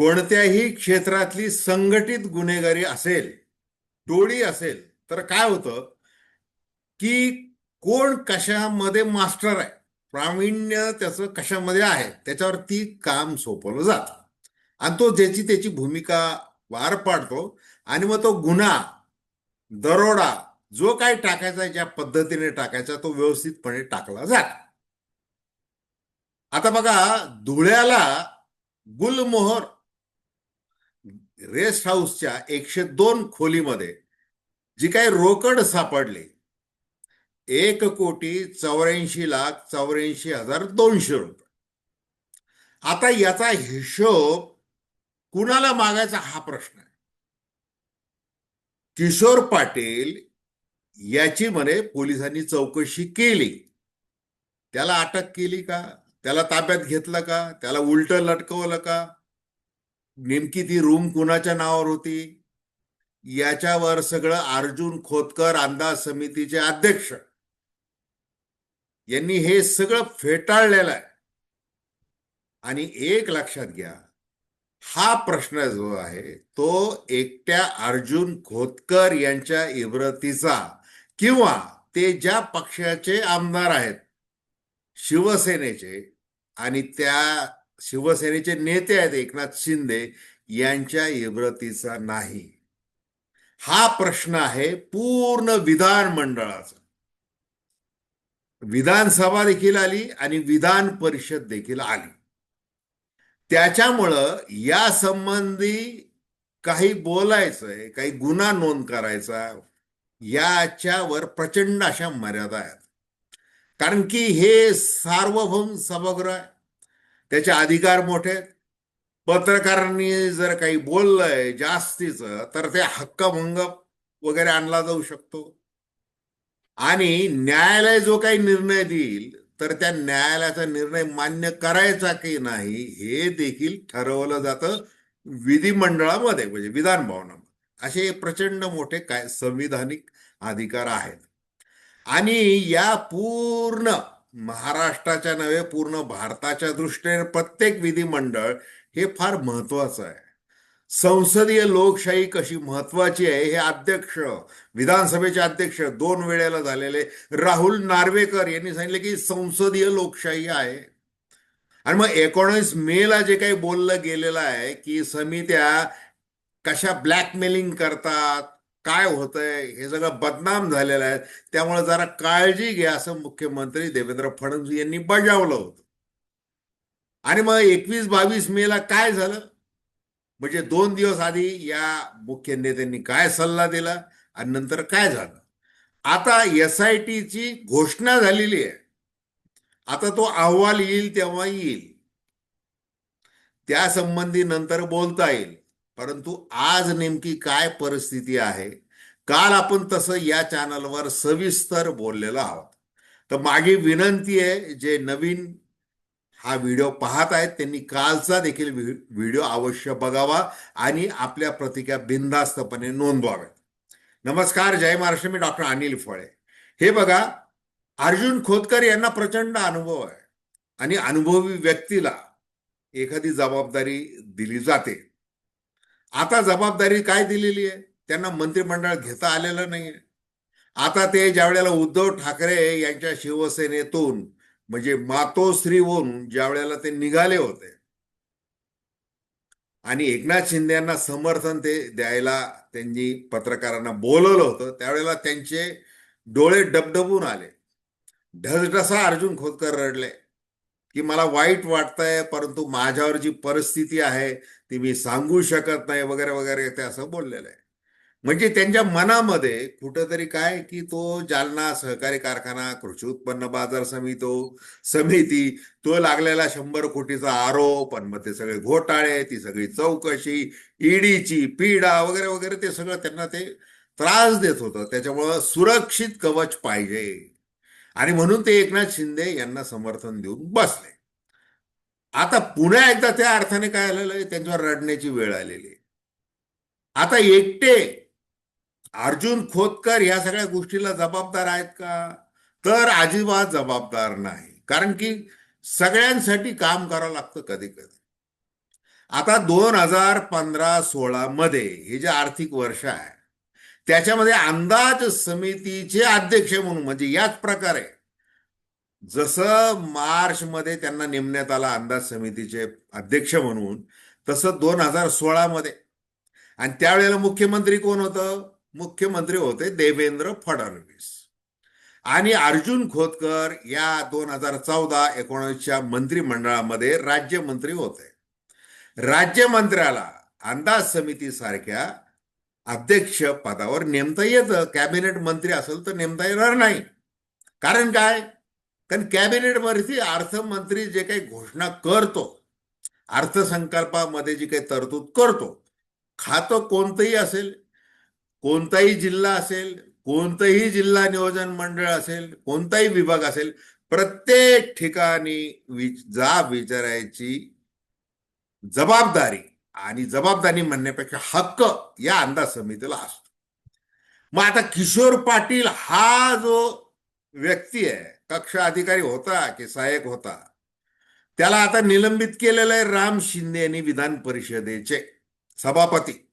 कोणत्याही क्षेत्रातली संघटित गुन्हेगारी असेल टोळी असेल तर काय होतं की कोण कशामध्ये मास्टर आहे प्रावीण्य त्याचं कशामध्ये आहे त्याच्यावर ती काम सोपवलं जातं. आणि तो ज्याची त्याची भूमिका वार पाडतो आणि मग तो गुन्हा दरोडा जो काही टाकायचा ज्या पद्धतीने टाकायचा तो व्यवस्थितपणे टाकला जातो. आता बघा धुळ्याला गुलमोहर रेस्ट हाऊसच्या एकशे दोन खोलीमध्ये जी काही रोकड सापडली एक कोटी चौऱ्याऐंशी लाख चौऱ्याऐंशी हजार दोनशे रुपये. आता याचा हिशोब कुणाला मागायचा हा प्रश्न आहे? किशोर पाटील याची म्हणे पोलिसांनी चौकशी केली. त्याला अटक केली का? त्याला ताब्यात घेतलं का? त्याला उलट लटकवलं का? नेमकी ती रूम कुणाच्या नावावर होती? याच्यावर सगळं अर्जुन खोतकर अंदाज समितीचे अध्यक्ष यांनी हे सगळं फेटाळलेलं आहे. आणि एक लक्षात घ्या हा प्रश्न जो आहे तो एकट्या अर्जुन खोतकर यांच्या इब्रतीचा किंवा ते ज्या पक्षाचे आमदार आहेत शिवसेनेचे आणि त्या शिवसेनेचे नेते आहेत एकनाथ शिंदे यांच्या इब्रतीचा नाही. हा प्रश्न आहे पूर्ण विधानमंडळाचा विधानसभा देखील आली आणि विधान परिषद देखील आली. त्याच्यामुळं या संबंधी काही बोलायचंय काही गुन्हा नोंद करायचा याच्यावर प्रचंड अशा मर्यादा आहेत. कारण की हे सार्वभौम सभागृह आहे. त्याचे अधिकार मोठे. पत्रकारांनी जर काही बोललंय जास्तीच तर ते हक्कभंग वगैरे आणला जाऊ शकतो. आणि न्यायालय जो काही निर्णय देईल तर त्या न्यायालयाचा निर्णय मान्य करायचा की नाही हे देखील ठरवलं जातं विधिमंडळामध्ये म्हणजे विधान भवनामध्ये असे प्रचंड मोठे काय संविधानिक अधिकार आहेत. आणि या पूर्ण महाराष्ट्राच्या नव्हे पूर्ण भारताच्या दृष्टीने प्रत्येक विधिमंडळ हे फार महत्वाचं आहे. संसदीय लोकशाही कशी महत्वाची आहे हे अध्यक्ष विधानसभेचे अध्यक्ष दोन वेळेला झालेले राहुल नार्वेकर यांनी सांगितले की संसदीय लोकशाही आहे. आणि मग एकोणीस मे ला जे काही बोललं गेलेलं आहे की समित्या कशा ब्लॅकमेलिंग करतात काय होतंय? हे सगळं बदनाम झालेलं आहे. त्यामुळे जरा काळजी घ्या असं मुख्यमंत्री देवेंद्र फडणवीस यांनी बजावलं होतं. आणि मग एकवीस बावीस मे ला काय झालं? म्हणजे दोन दिवस आधी या मुख्य नेत्यांनी काय सल्ला दिला आणि नंतर काय झालं? आता एस आय टीची घोषणा झालेली आहे. आता तो अहवाल येईल तेव्हा येईल. त्या संबंधी नंतर बोलता येईल. परंतु आज नेमकी काय परिस्थिती आहे? काल आपण तसं या चॅनलवर सविस्तर बोललेलो आहोत. तर माझी विनंती आहे जे नवीन हा व्हिडिओ पाहत आहेत त्यांनी कालचा देखील व्हिडिओ अवश्य बघावा आणि आपल्या प्रतिक्रिया बिनधास्तपणे नोंदवाव्यात. नमस्कार जय महाराष्ट्र. मी डॉक्टर अनिल फळे. हे बघा अर्जुन खोतकर यांना प्रचंड अनुभव आहे आणि अनुभवी व्यक्तीला एखादी जबाबदारी दिली जाते. आता जबाबदारी काय दिलेली आहे? त्यांना मंत्रिमंडळ घेता आलेलं नाही आता ते ज्या वेळेला उद्धव ठाकरे यांच्या शिवसेनेतून म्हणजे मातोश्रीहून ज्या वेळेला ते निघाले होते. आणि एकनाथ शिंदे यांना समर्थन ते द्यायला त्यांनी पत्रकारांना बोलवलं होतं. त्यावेळेला त्यांचे डोळे डबडबून आले. ढसढसा अर्जुन खोतकर रडले. की मला वाईट वाटतंय परंतु माझ्यावर जी परिस्थिती आहे ती मी सांगू शकत नाही वगैरे वगैरे ते असं बोललेलं आहे. म्हणजे त्यांच्या मनामध्ये कुठंतरी काय की तो जालना सहकारी कारखाना कृषी उत्पन्न बाजार समितो समिती तो लागलेला शंभर कोटीचा आरोप आणि मग ते सगळे घोटाळे ती सगळी चौकशी ईडीची पीडा वगैरे वगैरे ते सगळं त्यांना ते त्रास देत होतं. त्याच्यामुळं सुरक्षित कवच पाहिजे. आणि म्हणून ते एकनाथ शिंदे यांना समर्थन देऊन बसले. आता पुन्हा एकदा त्या अर्थाने काय आलेलं आहे? त्यांच्यावर रडण्याची वेळ आलेली आता एकटे अर्जुन खोतकर या सगळ्या गोष्टीला जबाबदार आहेत का? तर अजिबात जबाबदार नाही. कारण की सगळ्यांसाठी काम करावं लागतं कधी कधी आता दोन हजार पंधरा सोळा मध्ये हे जे आर्थिक वर्ष आहे त्याच्यामध्ये अंदाज समितीचे अध्यक्ष म्हणून म्हणजे याच प्रकारे. जसं मार्च मध्ये त्यांना नेमण्यात आला अंदाज समितीचे अध्यक्ष म्हणून तसं दोन हजार सोळा मध्ये आणि त्यावेळेला मुख्यमंत्री कोण होतं? मुख्यमंत्री होते देवेंद्र फडणवीस. आणि अर्जुन खोतकर या दोन हजार चौदा एकोणीसच्या मंत्रिमंडळामध्ये राज्यमंत्री होते. राज्यमंत्र्याला अंदाज समितीसारख्या अध्यक्ष पदावर नेमता येतं. कॅबिनेट मंत्री असेल तर नेमता येणार नाही. कारण काय? कारण कॅबिनेटवरती अर्थमंत्री जे काही घोषणा करतो अर्थसंकल्पामध्ये जी काही तरतूद करतो खातं कोणतंही असेल कोणताही जिल्हा असेल कोणतंही जिल्हा नियोजन मंडळ असेल कोणताही विभाग असेल प्रत्येक ठिकाणी वि- जा विचारायची जबाबदारी आणि जबाबदारी म्हणण्यापेक्षा हक्क या अंदाज समितीला असतो. मग आता किशोर पाटील हा जो व्यक्ती आहे कक्ष अधिकारी होता की सहाय्यक होता त्याला आता निलंबित केलेलं आहे राम शिंदे यांनी विधान परिषदेचे सभापती.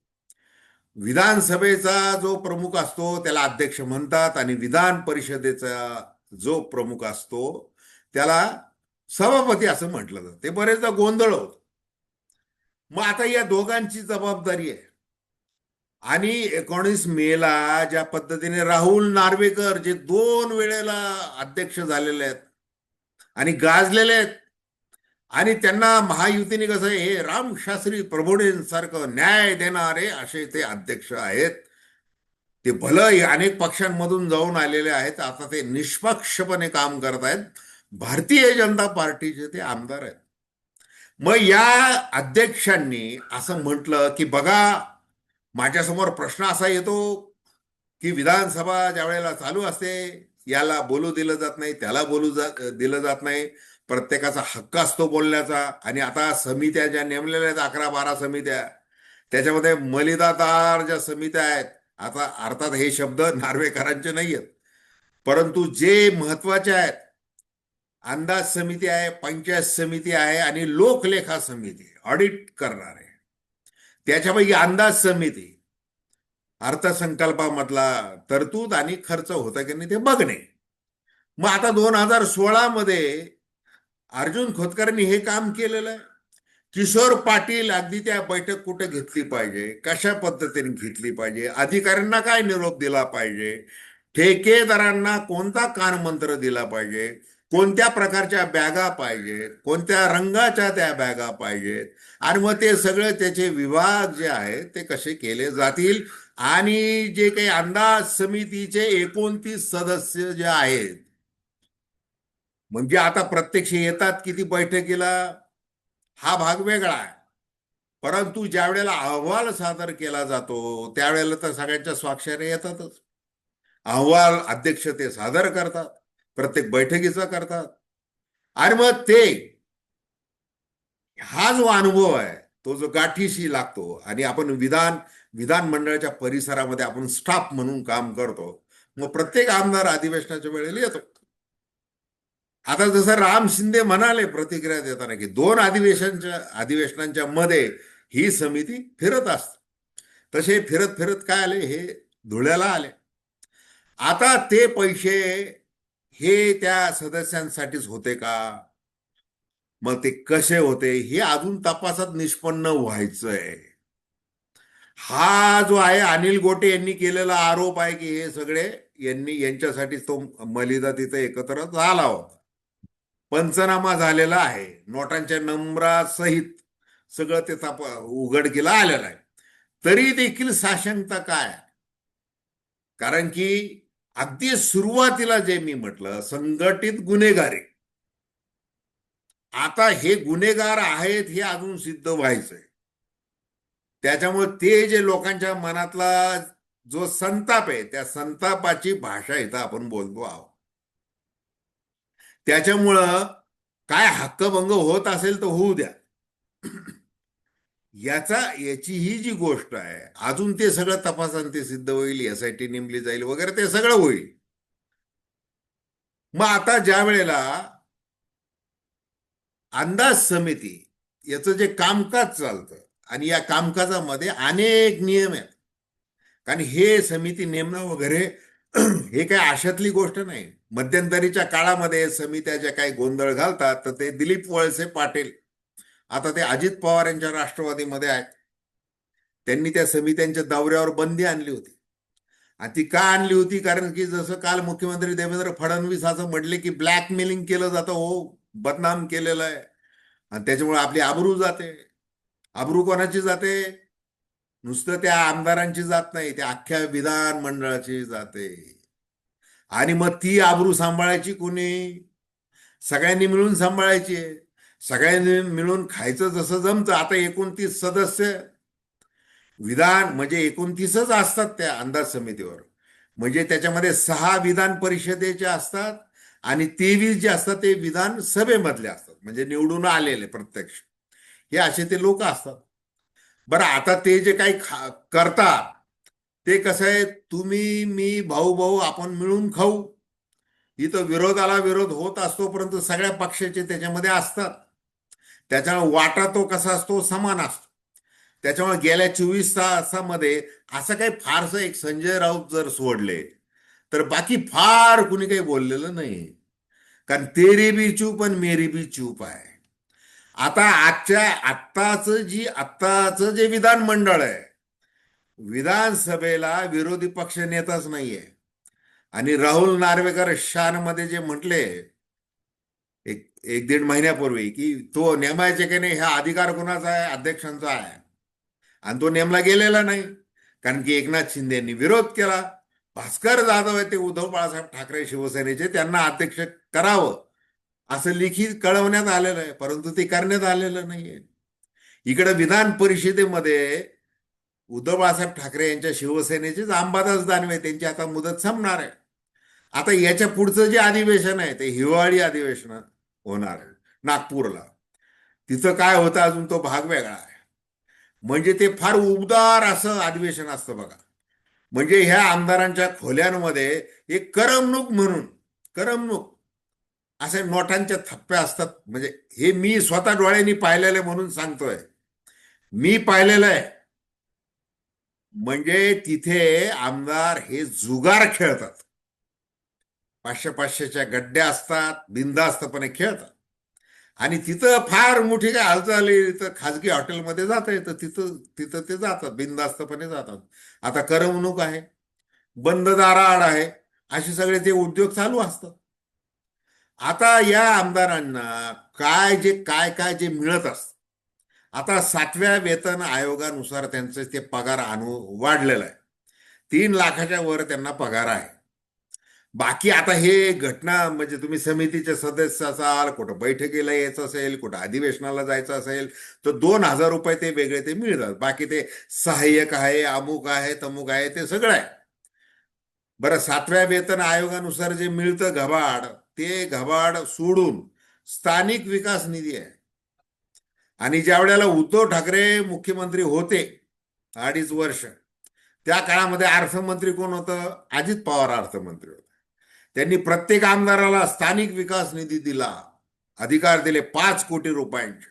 विधानसभेचा जो प्रमुख असतो त्याला अध्यक्ष म्हणतात आणि विधान परिषदेचा जो प्रमुख असतो त्याला सभापती असं म्हटलं जातं. ते बरेचदा गोंधळ होत. मग आता या दोघांची जबाबदारी आहे. आणि एकोणीस मेला ज्या पद्धतीने राहुल नार्वेकर जे दोन वेळेला अध्यक्ष झालेले आहेत आणि गाजलेले आहेत आणि त्यांना महायुतीने कसं हे रामशास्त्री प्रभुडेंसारखं न्याय देणारे असे ते अध्यक्ष आहेत. ते भलं अनेक पक्षांमधून जाऊन आलेले आहेत. आता ते निष्पक्षपणे काम करत आहेत. भारतीय जनता पार्टीचे ते आमदार आहेत. मग या अध्यक्षांनी असं म्हटलं की बघा माझ्यासमोर प्रश्न असा येतो की विधानसभा ज्या वेळेला चालू असते याला बोलू दिलं जात नाही त्याला बोलू जा दिलं जात नाही. प्रत्येकाचा हक्क असतो बोलण्याचा. आणि आता समित्या ज्या नेमलेल्या आहेत अकरा बारा समित्या त्याच्यामध्ये मलिदातार ज्या समित्या आहेत आता अर्थात हे शब्द नार्वेकरांचे नाही आहेत परंतु जे महत्त्वाचे आहेत अंदाज समिती आहे पंचायत समिती आहे आणि लोकलेखा समिती ऑडिट करणार. आहे त्याच्यापैकी अंदाज समिती. अर्थसंकल्पामधला तरतूद आणि खर्च होता की नाही ते बघणे. मग आता दोन हजार सोळा मध्ये अर्जुन खोतकरांनी हे काम केलेलं आहे. किशोर पाटील अगदी त्या बैठक कुठे घेतली पाहिजे? कशा पद्धतीने घेतली पाहिजे? अधिकाऱ्यांना काय निरोप दिला पाहिजे? ठेकेदारांना कोणता कानमंत्र दिला पाहिजे? कोणत्या प्रकारच्या बॅगा पाहिजेत कोणत्या रंगाच्या त्या बॅगा पाहिजेत? आणि मग ते सगळे त्याचे विभाग जे आहेत ते कसे केले जातील? आणि जे काही अंदाज समितीचे एकोणतीस सदस्य जे आहेत म्हणजे आता प्रत्यक्ष येतात किती बैठकीला? हा भाग वेगळा आहे. परंतु ज्या वेळेला अहवाल सादर केला जातो त्यावेळेला तर सगळ्यांच्या स्वाक्षऱ्या येतातच. अहवाल अध्यक्ष ते सादर करतात. प्रत्येक बैठकीचा करतात. आणि मग ते हा जो अनुभव आहे तो जो गाठीशी लागतो आणि आपण विधान विधानमंडळाच्या परिसरामध्ये आपण स्टाफ म्हणून काम करतो मग प्रत्येक आमदार अधिवेशनाच्या वेळेला येतो. आता जसं राम शिंदे म्हणाले प्रतिक्रिया देताना की दोन अधिवेशनच्या अधिवेशनांच्या मध्ये ही समिती फिरत असते. तसे फिरत फिरत काय आले? हे धुळ्याला आले. आता ते पैसे हे त्या सदस्यांसाठीच होते का? मग ते कसे होते? हे अजून तपासात निष्पन्न व्हायचंय. हा जो आहे अनिल गोटे यांनी केलेला आरोप आहे की हे सगळे यांनी यांच्यासाठी तो मलिदा तिथे एकत्र झाला होता. पंचनामा झालेला आहे. नोटांच्या नंबरासहित सगळं ते ताप उघडकीला आलेलं आहे. तरी देखील साशंकता काय? कारण की अगदी सुरुवातीला जे मी म्हटलं संघटित गुन्हेगारी. आता हे गुन्हेगार आहेत हे अजून सिद्ध व्हायचंय. त्याच्यामुळे ते जे लोकांच्या मनातला जो संताप आहे त्या संतापाची भाषा इथं आपण बोलतो आहोत. त्याच्यामुळं काय हक्कभंग होत असेल तर होऊ द्या. याचा याची ही जी गोष्ट आहे अजून ते सगळं तपासान ते सिद्ध होईल एसआयटी नेमली जाईल वगैरे ते सगळं होईल. मग आता ज्या वेळेला अंदाज समिती याचं जे कामकाज चालतं आणि या कामकाजामध्ये अनेक नियम आहेत. कारण हे समिती नेमणं वगैरे हे काही आशातली गोष्ट नाही. मध्यंतरीच्या काळामध्ये समित्या ज्या काही गोंधळ घालतात तर ते दिलीप वळसे पाटील आता ते अजित पवार यांच्या राष्ट्रवादीमध्ये आहेत त्यांनी त्या समित्यांच्या दौऱ्यावर बंदी आणली होती. आणि ती का आणली होती? कारण की जसं काल मुख्यमंत्री देवेंद्र फडणवीस असं म्हटले की ब्लॅकमेलिंग केलं जातं हो बदनाम केलेलं आहे. आणि त्याच्यामुळे आपली आबरू जाते. आबरू कोणाची जाते? नुसतं त्या आमदारांची जात नाही त्या अख्ख्या विधान मंडळाची जाते. आणि मग ती आबरू सांभाळायची कोणी? सगळ्यांनी मिळून सांभाळायची आहे. सगळ्यांनी मिळून खायचं जसं जमतं. आता एकोणतीस सदस्य विधान म्हणजे एकोणतीसच असतात त्या अंदाज समितीवर. म्हणजे त्याच्यामध्ये सहा विधान परिषदेचे असतात आणि तेवीस जे असतात ते विधान सभेमधले असतात. म्हणजे निवडून आलेले प्रत्यक्ष. हे असे ते लोक असतात. बरं आता ते जे काही खा करतात ते कसं आहे? तुम्ही मी भाऊ भाऊ आपण मिळून खाऊ. इथं विरोधाला विरोध होत असतो परंतु सगळ्या पक्षाचे त्याच्यामध्ये असतात. त्याच्यामुळे वाटा तो कसा असतो? समान असतो. त्याच्यामुळे गेल्या चोवीस तासामध्ये असं काही फारसं एक संजय राऊत जर सोडले तर बाकी फार कुणी काही बोललेलं नाही कारण तेरी बी चूप आणि मेरी बी चूप आहे. आता आजच्या आत्ताच जी आत्ताचं जे विधानमंडळ आहे विधानसभेला विरोधी पक्ष नेताच नाहीये. आणि राहुल नार्वेकर शानमध्ये जे म्हटले एक दीड महिन्यापूर्वी की तो नेमायचे की नाही हा अधिकार कोणाचा आहे? अध्यक्षांचा आहे. आणि तो नेमला गेलेला नाही. कारण की एकनाथ शिंदे यांनी विरोध केला. भास्कर जाधव आहे ते उद्धव बाळासाहेब ठाकरे शिवसेनेचे त्यांना अध्यक्ष करावं. असं लिखित कळवण्यात आलेलं आहे परंतु ते करण्यात आलेलं नाहीये. इकडे विधान परिषदेमध्ये उद्धव बाळासाहेब ठाकरे यांच्या शिवसेनेचेच अंबादास दानवे त्यांची आता मुदत संपणार आहे. आता याच्या पुढचं जे अधिवेशन आहे ते हिवाळी अधिवेशनात होणार आहे. नागपूरला. तिथं काय होतं अजून तो भाग वेगळा आहे. म्हणजे ते फार उबदार असं अधिवेशन असतं बघा. म्हणजे ह्या आमदारांच्या खोल्यांमध्ये एक करमणूक म्हणून करमणूक असे नोटांच्या थप्प्या असतात. म्हणजे हे मी स्वतः डोळ्यांनी पाहिलेलं म्हणून सांगतोय. मी पाहिलेलं आहे. म्हणजे तिथे आमदार हे जुगार खेळतात. पाचशे पाचशेच्या गड्ड्या असतात बिंदास्तपणे खेळतात. आणि तिथं फार मोठी काय हालचाली तर खाजगी हॉटेलमध्ये जाता येतं तिथं तिथं ते जातात बिंदास्तपणे जातात. आता करमणूक आहे बंद दाराआड आहे असे सगळे ते उद्योग चालू असतात. आता या आमदारांना काय जे काय काय जे मिळत असत आता सातव्या वेतन आयोगानुसार त्यांचं ते पगार अनु वाढलेलं आहे. तीन लाखाच्या वर त्यांना पगार आहे. बाकी आता हे घटना म्हणजे तुम्ही समितीचे सदस्य असाल कुठं बैठकीला यायचं असेल कुठं अधिवेशनाला जायचं असेल तर दोन हजार रुपये ते वेगळे ते मिळतात. बाकी ते सहाय्यक आहे अमुक आहे तमुक आहे ते सगळं आहे. बरं सातव्या वेतन आयोगानुसार जे मिळतं घबाड ते घबाड सोडून स्थानिक विकास निधी आहे. आणि ज्या वेळेला उद्धव ठाकरे मुख्यमंत्री होते अडीच वर्ष त्या काळामध्ये अर्थमंत्री कोण होतं? अजित पवार अर्थमंत्री होते. त्यांनी प्रत्येक आमदाराला स्थानिक विकास निधी दिला. अधिकार दिले पाच कोटी रुपयांचे.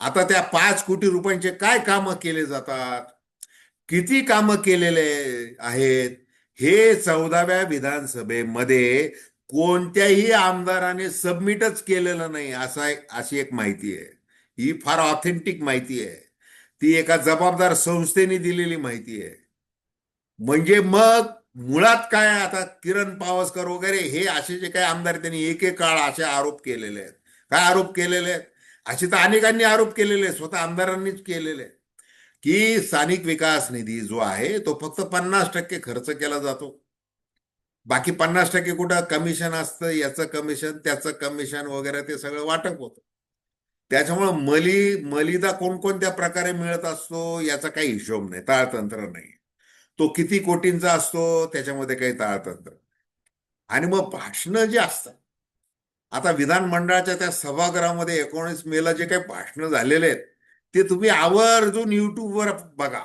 आता त्या पाच कोटी रुपयांचे काय कामं केले जातात? किती कामं केलेले आहेत? हे चौदाव्या विधानसभेमध्ये कोणत्याही आमदाराने सबमिटच केलेलं नाही असा अशी एक माहिती आहे. ही फार ऑथेंटिक माहिती आहे. ती एका जबाबदार संस्थेने दिलेली माहिती आहे. म्हणजे मग मुळात काय आता? किरण पावसकर वगैरे हे असे जे काही आमदार त्यांनी एक एक काळ असे आरोप केलेले आहेत. काय आरोप केलेले आहेत? असे तर अनेकांनी आरोप केलेले आहेत स्वतः आमदारांनीच केलेले आहेत. की स्थानिक विकास निधी जो आहे तो फक्त पन्नास टक्के खर्च केला जातो. बाकी पन्नास टक्के कुठं कमिशन असतं याचं कमिशन त्याचं कमिशन वगैरे ते सगळं वाटप होतं. त्याच्यामुळं मली मलिदा कोणकोणत्या प्रकारे मिळत असतो याचा काही हिशोब नाही ताळतंत्र नाही. तो किती कोटींचा असतो त्याच्यामध्ये काही ताळतंत्र. आणि मग भाषणं जी असतात आता विधानमंडळाच्या त्या सभागृहामध्ये एकोणीस मेला जे काही भाषणं झालेले आहेत ते तुम्ही आवर्जून युट्यूबवर बघा.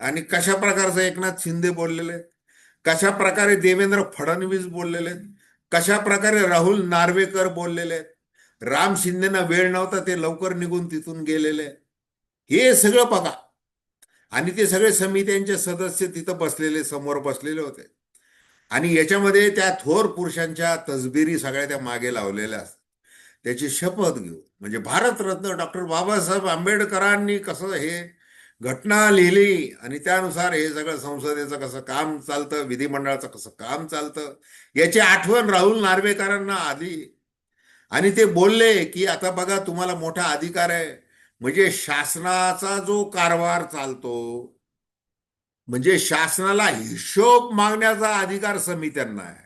आणि कशा प्रकारचं एकनाथ शिंदे बोललेले कशा प्रकारे देवेंद्र फडणवीस बोललेले आहेत कशा प्रकारे राहुल नार्वेकर बोललेले राम शिंदेना वेळ नव्हता ते लवकर निघून तिथून गेलेले हे सगळं बघा. आणि ते सगळे समित्यांचे सदस्य तिथं बसलेले समोर बसलेले होते. आणि याच्यामध्ये त्या थोर पुरुषांच्या तसबिरी सगळ्या त्या मागे लावलेल्या असतात. त्याची शपथ घेऊ म्हणजे भारतरत्न डॉक्टर बाबासाहेब आंबेडकरांनी कसं हे घटना लिहिली आणि त्यानुसार हे सगळं संसदेचं कसं काम चालतं विधिमंडळाचं कसं काम चालतं याची आठवण राहुल नार्वेकरांना आली. आणि ते बोलले की आता बघा तुम्हाला मोठा अधिकार आहे. म्हणजे शासनाचा जो कारभार चालतो म्हणजे शासनाला हिशोब मागण्याचा अधिकार समित्यांना आहे.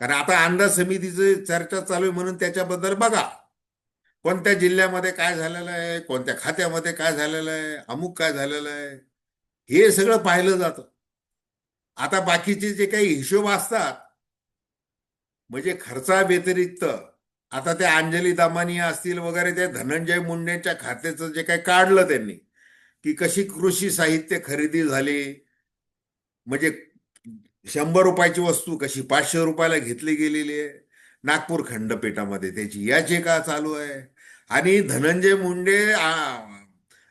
कारण आता अंदाज समितीची चर्चा चालू आहे म्हणून त्याच्याबद्दल बघा. कोणत्या जिल्ह्यामध्ये काय झालेलं आहे कोणत्या खात्यामध्ये काय झालेलं आहे अमुक काय झालेलं आहे हे सगळं पाहिलं जातं. आता बाकीचे जे काही हिशोब असतात म्हणजे खर्चा व्यतिरिक्त आता ते अंजली दामानी असतील वगैरे ते धनंजय मुंडेच्या खात्याचं जे काही काढलं त्यांनी की कशी कृषी साहित्य खरेदी झाली म्हणजे शंभर रुपयाची वस्तू कशी पाचशे रुपयाला घेतली गेलेली आहे नागपूर खंडपीठामध्ये त्याची याचिका चालू आहे. आणि धनंजय मुंडे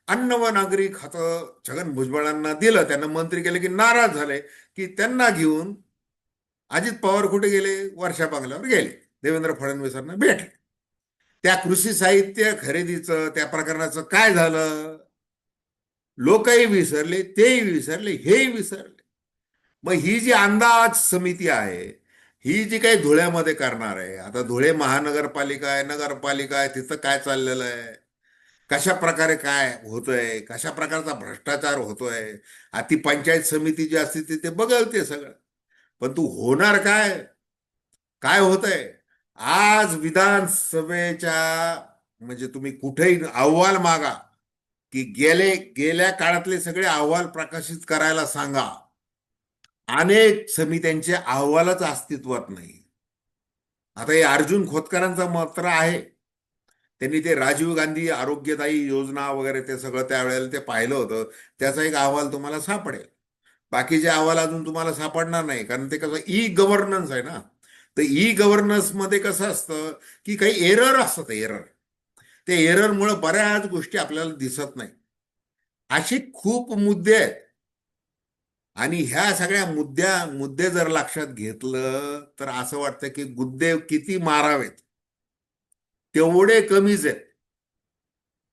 अन्न व नागरी खातं छगन भुजबळांना दिलं त्यांना मंत्री केले की नाराज झाले की त्यांना घेऊन अजित पवार कुठे गेले? वर्षा बंगल्यावर गेले. देवेंद्र फडणवीसांना भेटले. त्या कृषी साहित्य खरेदीचं त्या प्रकरणाचं काय झालं? लोकही विसरले तेही विसरले हेही विसरले. मग ही जी अंदाज समिती आहे ही जी काही धुळ्यामध्ये करणार आहे आता धुळे महानगरपालिका आहे नगरपालिका आहे तिथं काय चाललेलं आहे? कशा प्रकारे काय होतंय? कशा प्रकारचा भ्रष्टाचार होतोय? अति पंचायत समिती जी असते ती ते बघल ते सगळं. पण तू होणार काय? काय होतंय? आज विधानसभेच्या म्हणजे तुम्ही कुठेही अहवाल मागा की गेले गेल्या काळातले सगळे अहवाल प्रकाशित करायला सांगा. अनेक समित्यांचे अहवालच अस्तित्वात नाही. आता हे अर्जुन खोतकरांचं मात्र आहे. त्यांनी ते राजीव गांधी आरोग्यदायी योजना वगैरे ते सगळं त्यावेळेला ते पाहिलं होतं. त्याचा एक अहवाल तुम्हाला सापडेल. बाकीचे अहवाल अजून तुम्हाला सापडणार नाही कारण ते कसं ई गव्हर्नन्स आहे ना. तर ई गव्हर्नन्समध्ये कसं असतं की काही एरर असतात एरर ते एररमुळे बऱ्याच गोष्टी आपल्याला दिसत नाही. असे खूप मुद्दे आहेत. आणि ह्या सगळ्या मुद्द्या मुद्दे जर लक्षात घेतलं तर असं वाटतं की गुद्दे किती मारावेत. तेवढे कमीच आहेत.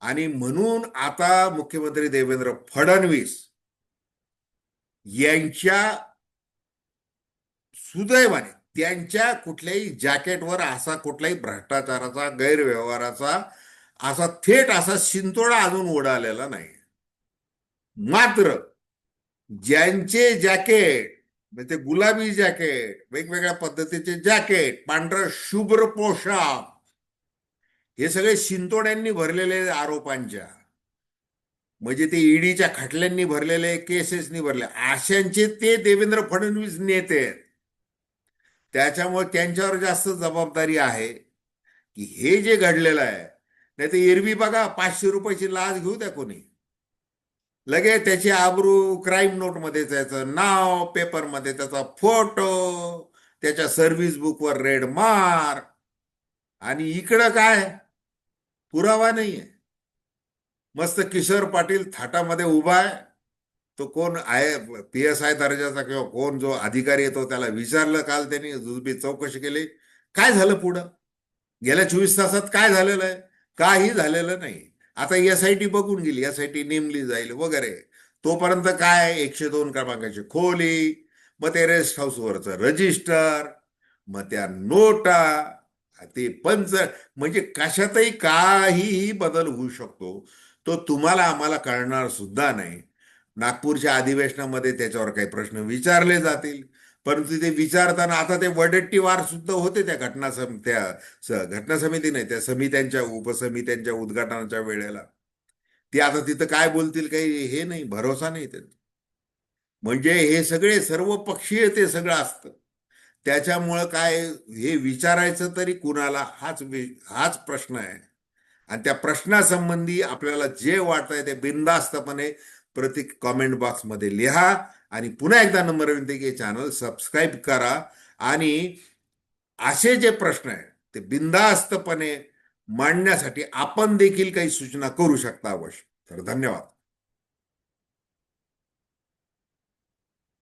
आणि म्हणून आता मुख्यमंत्री देवेंद्र फडणवीस यांच्या सुदैवाने त्यांच्या कुठल्याही जॅकेटवर असा कुठल्याही भ्रष्टाचाराचा गैरव्यवहाराचा असा थेट असा शिंतोडा अजून उडालेला नाही मात्र ज्यांचे जॅकेट म्हणजे ते गुलाबी जॅकेट वेगवेगळ्या पद्धतीचे जॅकेट पांढरं शुभ्र पोशाख हे सगळे शिंतोड्यांनी भरलेले आरोपांच्या. म्हणजे ते ईडीच्या खटल्यांनी भरलेले केसेसनी भरले. अशांचे ते देवेंद्र फडणवीस नेते आहेत. त्याच्यामुळे त्यांच्यावर जास्त जबाबदारी आहे की हे जे घडलेलं आहे नाही तर एरवी बघा पाचशे रुपयाची लाच घेऊ द्या कोणी. लगेच त्याची आबरू क्राईम नोटमध्ये त्याचं नाव पेपरमध्ये त्याचा फोटो त्याच्या सर्व्हिस बुकवर रेड मार्क आणि इकडं काय? पुरावा नाहीये. मस्त किशोर पाटील थाटामध्ये उभा आहे. तो कोण आहे पी एस आय दर्जाचा किंवा कोण जो अधिकारी येतो त्याला विचारलं काल त्यांनी जुजबी चौकशी केली. काय झालं पुढं? गेल्या चोवीस तासात काय झालेलं आहे? काही झालेलं नाही. आता एस आय टी बघून गेली एस आय टी नेमली जाईल वगैरे. तोपर्यंत काय एकशे दोन क्रमांकाची खोली मग ते रेस्ट हाऊसवरचं रजिस्टर मग त्या नोटा ते पंच म्हणजे कशातही काहीही बदल होऊ शकतो. तो तुम्हाला आम्हाला कळणार सुद्धा नाही. नागपूरच्या अधिवेशनामध्ये त्याच्यावर काही प्रश्न विचारले जातील. परंतु ते विचारताना आता ते वडट्टीवार सुद्धा होते त्या घटना सम त्या घटना समिती नाही त्या समित्यांच्या उपसमित्यांच्या उद्घाटनाच्या वेळेला. ते आता तिथं काय बोलतील काही हे नाही भरोसा नाही त्यांचा. म्हणजे हे सगळे सर्व पक्षीय ते सगळं असतं. त्याच्यामुळं काय हे विचारायचं तरी कुणाला हाच हाच प्रश्न आहे. आणि त्या प्रश्नासंबंधी आपल्याला जे वाटतंय ते बिनधास्तपणे प्रति कॉमेंट बॉक्समध्ये लिहा आणि पुन्हा एकदा नंबर विनंती की चॅनल सबस्क्राईब करा. आणि असे जे प्रश्न आहेत ते बिंदास्तपणे मांडण्यासाठी आपण देखील काही सूचना करू शकता अवश्य. तर धन्यवाद.